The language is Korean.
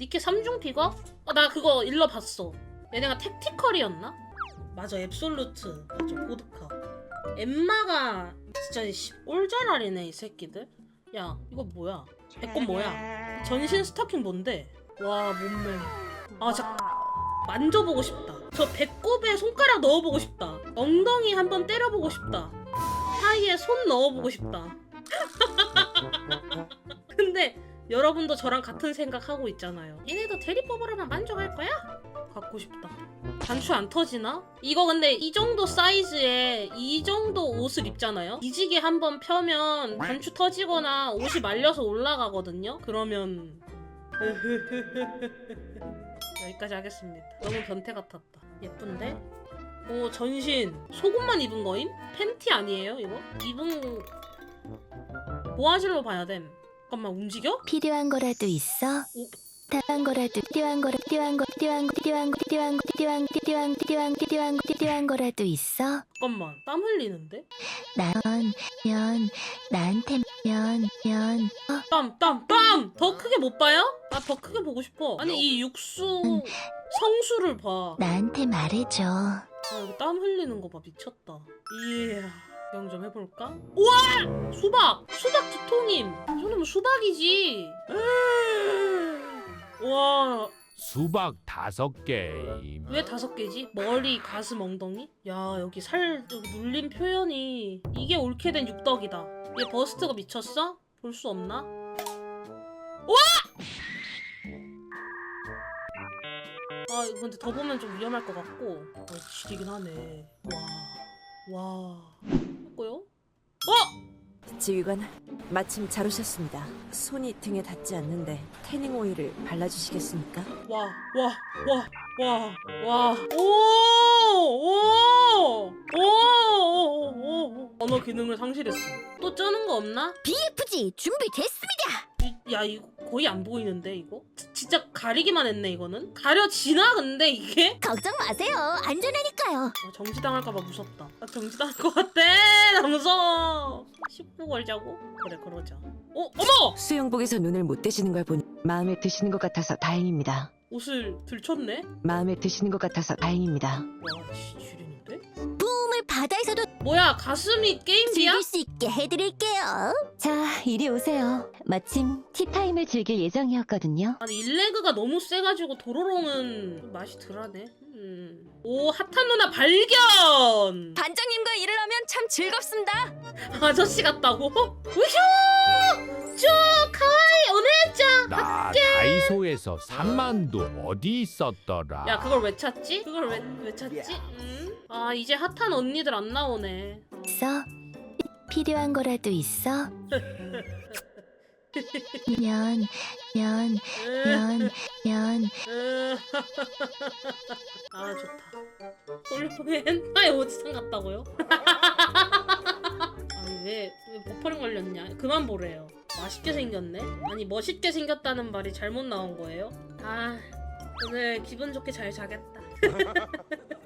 니케 3중 픽업? 어, 나 그거 일러 봤어. 얘네가 택티컬이었나? 맞아, 앱솔루트. 맞아, 보드카. 엠마가 진짜 씨, 꼴잘알이네, 이 새끼들. 야, 이거 뭐야? 배꼽 뭐야? 전신 스타킹 뭔데? 와, 몸매. 아, 진짜 만져보고 싶다. 저 배꼽에 손가락 넣어보고 싶다. 엉덩이 한번 때려보고 싶다. 사이에 손 넣어보고 싶다. 여러분도 저랑 같은 생각하고 있잖아요. 얘네도 대리법으로만 만족할 거야? 갖고 싶다. 단추 안 터지나? 이거 근데 이 정도 사이즈에 이 정도 옷을 입잖아요? 이지게 한번 펴면 단추 터지거나 옷이 말려서 올라가거든요? 그러면 여기까지 하겠습니다. 너무 변태 같았다. 예쁜데? 오 전신 속옷만 입은 거임? 팬티 아니에요 이거? 입은 모아질로 봐야 됨. 잠깐만 움직여? 필요한 거라도 있어? 오. 필요한 거라도 필요한 거라 필요한 거 필요한 거 필요한 거 필요한 거 필요한 거 필요한 거 필요한 거 필요한 거 필요한 거라도 있어? 잠깐만 땀 흘리는데? 나면 나한테 면면 어? 땀 땀 땀! 더 크게 못 봐요? 나 더 크게 보고 싶어. 아니 이 육수 성수를 봐. 나한테 말해줘. 아, 땀 흘리는 거 봐 미쳤다. 이야. 구경 좀 해볼까? 우와! 수박! 수박 두 통임! 이 정도면 수박이지! 와, 수박 다섯 개임. 왜 다섯 개지? 머리, 가슴, 엉덩이? 야, 여기 살, 여기 눌린 표현이 이게 옳게 된 육덕이다. 얘 버스트가 미쳤어? 볼 수 없나? 와! 아, 이거 근데 더 보면 좀 위험할 것 같고. 어, 지리긴 하네. 와. 와. 했고요? 어! 지휘관, 마침 잘 오셨습니다. 손이 등에 닿지 않는데 태닝 오일을 발라주시겠습니까? 와, 와, 와, 와, 와. 오! 오! 오! 오! 오! 언어 기능을 상실했어. 또 쩌는 거 없나? BFG 준비됐습니다. 이- 야, 이거 거의 안 보이는데, 이거? 지- 진짜 가리기만 했네, 이거는? 가려지나, 근데 이게? 걱정 마세요. 안전하니까요. 아, 정지당할까봐 무섭다. 나 정지당할 것 같아! 나 무서워! 19 걸자고? 그래, 그러자. 어, 어머! 수영복에서 눈을 못 떼시는 걸 보니 마음에 드시는 것 같아서 다행입니다. 옷을 들쳤네? 마음에 드시는 것 같아서 다행입니다. 와, 씨, 지린인데? 바다에서도 뭐야, 가슴이 게임비야? 즐길 수 있게 해드릴게요. 자, 이리 오세요. 마침 티타임을 즐길 예정이었거든요. 아니 일레그가 너무 세가지고 도로롱은 맛이 덜하네. 음. 오 핫한 누나 발견. 반장님과 일을 하면 참 즐겁습니다. 아저씨 같다고? 우휴! 쭉 카와이 오네짱. 나 다이소에서 3만도 어디 있었더라. 야 그걸 왜 찾지? 그걸 왜 왜 찾지? 음? 아 이제 핫한 언니들 안 나오네. 있어? 필요한 거라도 있어? 면, 면, 으, 면, 면. 으. 아 좋다. 홀로겐 hentai 오지상 같다고요? 아니 왜, 왜 버퍼링 걸렸냐? 그만 보래요. 맛있게 생겼네? 아니 멋있게 생겼다는 말이 잘못 나온 거예요? 아 오늘 기분 좋게 잘 자겠다.